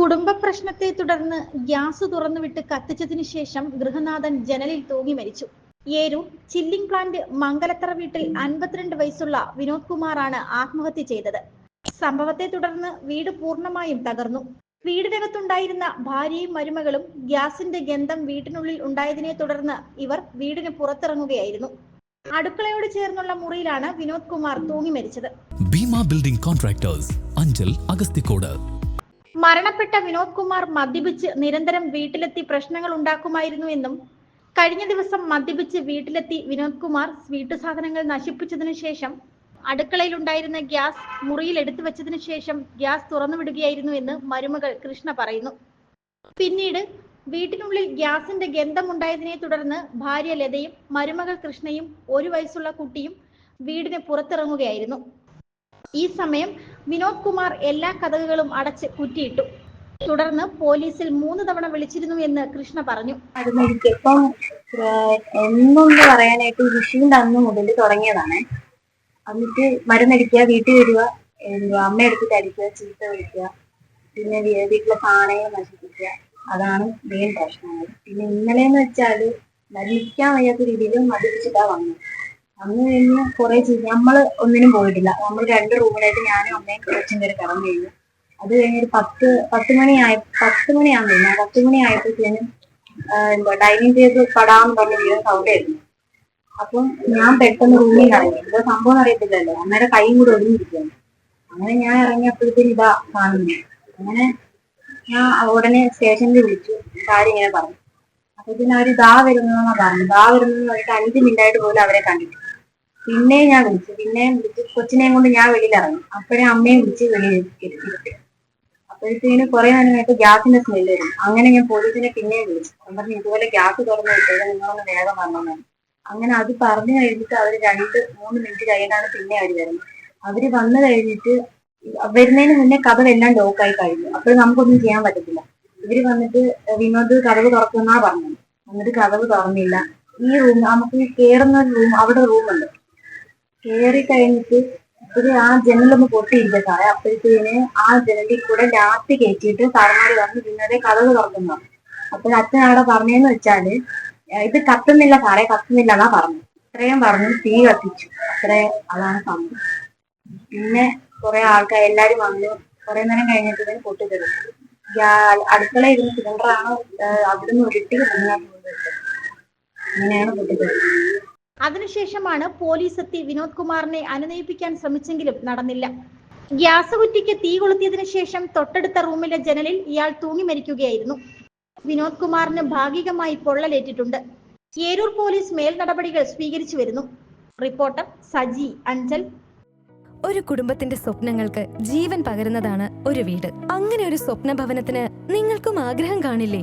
കുടുംബ പ്രശ്നത്തെ തുടർന്ന് ഗ്യാസ് തുറന്നുവിട്ട് കത്തിച്ചതിനു ശേഷം ഗൃഹനാഥൻ ജനലിൽ തൂങ്ങി മരിച്ചു. ഏരൂർ ചില്ലിംഗ് പ്ലാന്റ് മംഗലത്തറ വീട്ടിൽ അൻപത്തിരണ്ട് വയസ്സുള്ള വിനോദ് കുമാറാണ് ആത്മഹത്യ ചെയ്തത്. സംഭവത്തെ തുടർന്ന് വീട് പൂർണമായും തകർന്നു. വീടിനകത്തുണ്ടായിരുന്ന ഭാര്യയും മരുമകളും ഗ്യാസിന്റെ ഗന്ധം വീട്ടിനുള്ളിൽ ഉണ്ടായതിനെ തുടർന്ന് ഇവർ വീടിന് പുറത്തിറങ്ങുകയായിരുന്നു. അടുക്കളയോട് ചേർന്നുള്ള മുറിയിലാണ് വിനോദ് കുമാർ തൂങ്ങി മരിച്ചത്. ഭീമ ബിൽഡിംഗ് കോൺട്രാക്ടേഴ്സ് അഞ്ചൽ അഗസ്തിക്കോട് മരണപ്പെട്ട വിനോദ് കുമാർ മദ്യപിച്ച് നിരന്തരം വീട്ടിലെത്തി പ്രശ്നങ്ങൾ ഉണ്ടാക്കുമായിരുന്നു എന്നും കഴിഞ്ഞ ദിവസം മദ്യപിച്ച് വീട്ടിലെത്തി വിനോദ് കുമാർ വീട്ടുസാധനങ്ങൾ നശിപ്പിച്ചതിനു ശേഷം അടുക്കളയിൽ ഉണ്ടായിരുന്ന ഗ്യാസ് മുറിയിൽ എടുത്തു വെച്ചതിനു ശേഷം ഗ്യാസ് തുറന്നു വിടുകയായിരുന്നു എന്ന് മരുമകൾ കൃഷ്ണ പറയുന്നു. പിന്നീട് വീട്ടിനുള്ളിൽ ഗ്യാസിന്റെ ഗന്ധം ഉണ്ടായതിനെ തുടർന്ന് ഭാര്യ ലതയും മരുമകൾ കൃഷ്ണയും ഒരു വയസ്സുള്ള കുട്ടിയും വീടിന് പുറത്തിറങ്ങുകയായിരുന്നു. ഈ സമയം വിനോദ് കുമാർ എല്ലാ കഥകളും അടച്ച് കുറ്റിയിട്ടു. തുടർന്ന് പോലീസിൽ മൂന്ന് തവണ വിളിച്ചിരുന്നു എന്ന് കൃഷ്ണ പറഞ്ഞു. മരുന്നടിക്കപ്പം എന്നൊന്ന് പറയാനായിട്ട് വിഷുവിന്റെ അന്ന് മുതൽ തുടങ്ങിയതാണ്. എന്നിട്ട് മരുന്നടിക്കുക വീട്ടിൽ വരിക അമ്മ എടുത്തിട്ട് അടിക്കുക ചീത്ത വിളിക്കുക പിന്നെ വീട്ടിലെ സാധനങ്ങൾ നശിപ്പിക്കുക അതാണ് മെയിൻ പ്രശ്നങ്ങൾ. പിന്നെ ഇന്നലെ എന്ന് വെച്ചാൽ മരിക്കാൻ വയ്യാത്ത രീതിയിൽ മദ്യപിച്ചിട്ടാ വന്നത്. അന്ന് കഴിഞ്ഞ് കുറെ ചെയ്ത്. നമ്മൾ ഒന്നിനും പോയിട്ടില്ല. നമ്മൾ രണ്ട് റൂമിലായിട്ട് ഞാനും അമ്മയും കൊച്ചും കയറി കിടന്നു കഴിഞ്ഞു. അത് കഴിഞ്ഞ് ഒരു പത്ത് പത്ത് മണിയായ പത്ത് മണിയാന്ന് തോന്നുന്നു പത്ത് മണി ആയപ്പോഴത്തേനും എന്താ ഡൈനിങ് ടേബിൾ പടാന്ന് പറഞ്ഞ വീട് സൗണ്ട് ആയിരുന്നു അപ്പം ഞാൻ പെട്ടെന്ന് റൂമിൽ ഇറങ്ങി എന്താ സംഭവം അറിയത്തില്ലല്ലോ അമ്മയുടെ കൈയും കൂടെ ഒതുങ്ങിയിരിക്കുന്നു അങ്ങനെ ഞാൻ ഇറങ്ങിയപ്പോഴത്തേനും ഇതാ കാണുന്നു. അങ്ങനെ ഞാൻ ഉടനെ സ്റ്റേഷനിൽ വിളിച്ചു. കാര്യം ഇങ്ങനെ പറഞ്ഞു. അപ്പൊ പിന്നെ അവർ ദാ വരുന്നതെന്നാ പറഞ്ഞു ദാ വരുന്നെന്ന് പറഞ്ഞിട്ട് അഞ്ച് മിനിറ്റ് പോലും അവരെ കണ്ടിട്ടില്ല. പിന്നെ ഞാൻ വിളിച്ചു. പിന്നെ വിളിച്ച് കൊച്ചിനെയും കൊണ്ട് ഞാൻ വെളിയിലിറങ്ങി അപ്പോഴേ അമ്മയും വിളിച്ച് വെളിയിൽ ഇരുത്തി അപ്പോഴത്തേന് കുറെ നേരം കഴിഞ്ഞിട്ട് ഗ്യാസിന്റെ സ്മെല്ല് വരും. അങ്ങനെ ഞാൻ പോലീസിനെ പിന്നെയും വിളിച്ചു. പറഞ്ഞു ഇതുപോലെ ഗ്യാസ് തുറന്നു വിട്ടത് നിങ്ങളൊന്ന് വേഗം വന്നു അങ്ങനെ അത് പറഞ്ഞു കഴിഞ്ഞിട്ട് അവർ രണ്ട് മൂന്ന് മിനിറ്റ് കഴിഞ്ഞാണ് പിന്നെ അവർ വരുന്നത്. അവർ വന്നു കഴിഞ്ഞിട്ട് വരുന്നതിന് മുന്നേ ലോക്ക് ലോക്കായി കഴിഞ്ഞു. അപ്പോൾ നമുക്കൊന്നും ചെയ്യാൻ പറ്റത്തില്ല. ഇവർ വന്നിട്ട് വിനോദ് കഥവ് തുറക്കുന്നാ പറഞ്ഞത്. എന്നിട്ട് കഥവ് തുറന്നില്ല. ഈ റൂം നമുക്ക് കേറുന്ന റൂം അവിടെ റൂമുണ്ട്. കേറി കഴിഞ്ഞിട്ട് ഇത് ആ ജനലൊന്ന് പൊട്ടിയില്ല സാറേ അപ്പോഴത്തേന് ആ ജനലിൽ കൂടെ ലാത്തി കയറ്റിയിട്ട് സാറന്മാര് വന്ന് പിന്നെ കഥകൾ തുറക്കുന്നു. അപ്പോൾ അച്ഛൻ അവിടെ പറഞ്ഞതെന്ന് വെച്ചാൽ ഇത് കത്തുന്നില്ല സാറേ കത്തുന്നില്ല എന്നാ പറഞ്ഞു ഇത്രയും പറഞ്ഞു തീ കത്തിച്ചു. അത്രേ അതാണ് സംഭവം. പിന്നെ കുറെ ആൾക്കാർ എല്ലാരും വന്നു കുറെ നേരം കഴിഞ്ഞിട്ട് ഇതിന് പൊട്ടിത്തെടുത്തു അടുക്കള ഇരുന്ന് സിലിണ്ടറാണ് അവിടുന്ന് ഉരുട്ടി അങ്ങനെയാണ് പൊട്ടിത്തെറിച്ചത് അതിനുശേഷമാണ് പോലീസ് എത്തി വിനോദ് കുമാറിനെ അനുനയിപ്പിക്കാൻ ശ്രമിച്ചെങ്കിലും നടന്നില്ല. ഗ്യാസ് കുറ്റിക്ക് തീ കൊളുത്തിയതിനു ശേഷം തൊട്ടടുത്ത റൂമിലെ ജനലിൽ ഇയാൾ തൂങ്ങി മരിക്കുകയായിരുന്നു. വിനോദ് കുമാറിന് ഭാഗികമായി പൊള്ളലേറ്റിട്ടുണ്ട്. ഏരൂർ പോലീസ് മേൽ നടപടികൾ സ്വീകരിച്ചു വരുന്നു. റിപ്പോർട്ടർ സജി അഞ്ചൽ. ഒരു കുടുംബത്തിന്റെ സ്വപ്നങ്ങൾക്ക് ജീവൻ പകരുന്നതാണ് ഒരു വീട്. അങ്ങനെ ഒരു സ്വപ്ന ഭവനത്തിന് നിങ്ങൾക്കും ആഗ്രഹം കാണില്ലേ?